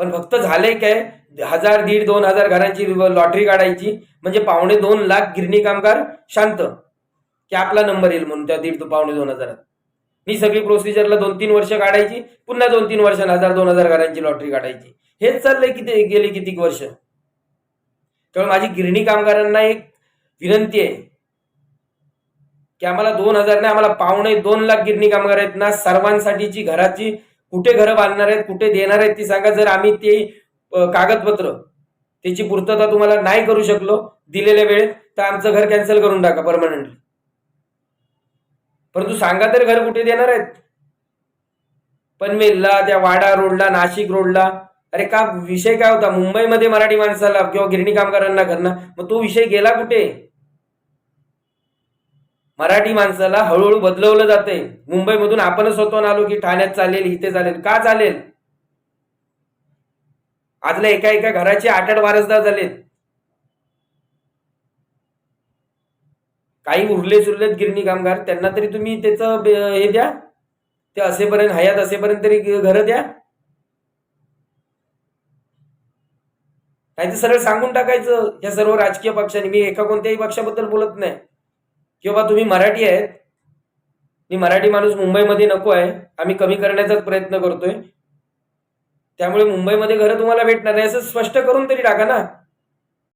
पण फक्त झालंय काय? हजार दीड दोन हजार घरांची लॉटरी काढायची. म्हणजे पावणे दोन लाख गिरणी कामगार शांत. की आपला नंबर येईल म्हणून त्या दीड पावणे दोन हजारात. ही सगळी प्रोसिजरला दोन तीन वर्ष काढायची. पुन्हा दोन तीन वर्षांनी हजार दोन हजार घरांची लॉटरी काढायची. हेच चाललंय किती गेली कितीक वर्ष? त्यामुळे माझी गिरणी कामगारांना एक विनंती आहे. की आम्हाला दोन हजार नाही आम्हाला पावणे दोन लाख गिरणी कामगार आहेत ना सर्वांसाठीची घराची कुठे घरं बांधणार आहेत कुठे देणार आहेत ती सांगा. जर आम्ही ते कागदपत्र त्याची पूर्तता तुम्हाला नाही करू शकलो दिलेल्या वेळेत तर आमचं घर कॅन्सल करून टाका परमनंटली. परंतु सांगा तर घर कुठे देणार आहेत? पनवेलला त्या वाडा रोडला नाशिक रोडला. अरे का विषय काय होता? मुंबईमध्ये मराठी माणसाला किंवा गिरणी कामगारांना करणं? मग तो विषय गेला कुठे? मराठी माणसाला हळूहळू बदलवलं जाते मुंबईमधून आपणच स्वतःहून आलो की ठाण्यात चालेल इथे चालेल. का चालेल? आजला एका एका घराचे आठ आठ वारसदार झालेत. काही उरले सुरलेत गिरणी कामगार त्यांना तरी तुम्ही त्याचं हे द्या. ते असेपर्यंत हयात असेपर्यंत तरी घरं द्या. नाही तर सरळ सांगून टाकायचं या सर्व राजकीय पक्षांनी. मी एका कोणत्याही पक्षाबद्दल बोलत नाही. किंवा तुम्ही मराठी आहेत. मी मराठी माणूस मुंबईमध्ये नको आहे. आम्ही कमी करण्याचाच प्रयत्न करतोय. त्यामुळे मुंबईमध्ये घरं तुम्हाला भेटणार नाही असं स्पष्ट करून तरी टाका ना.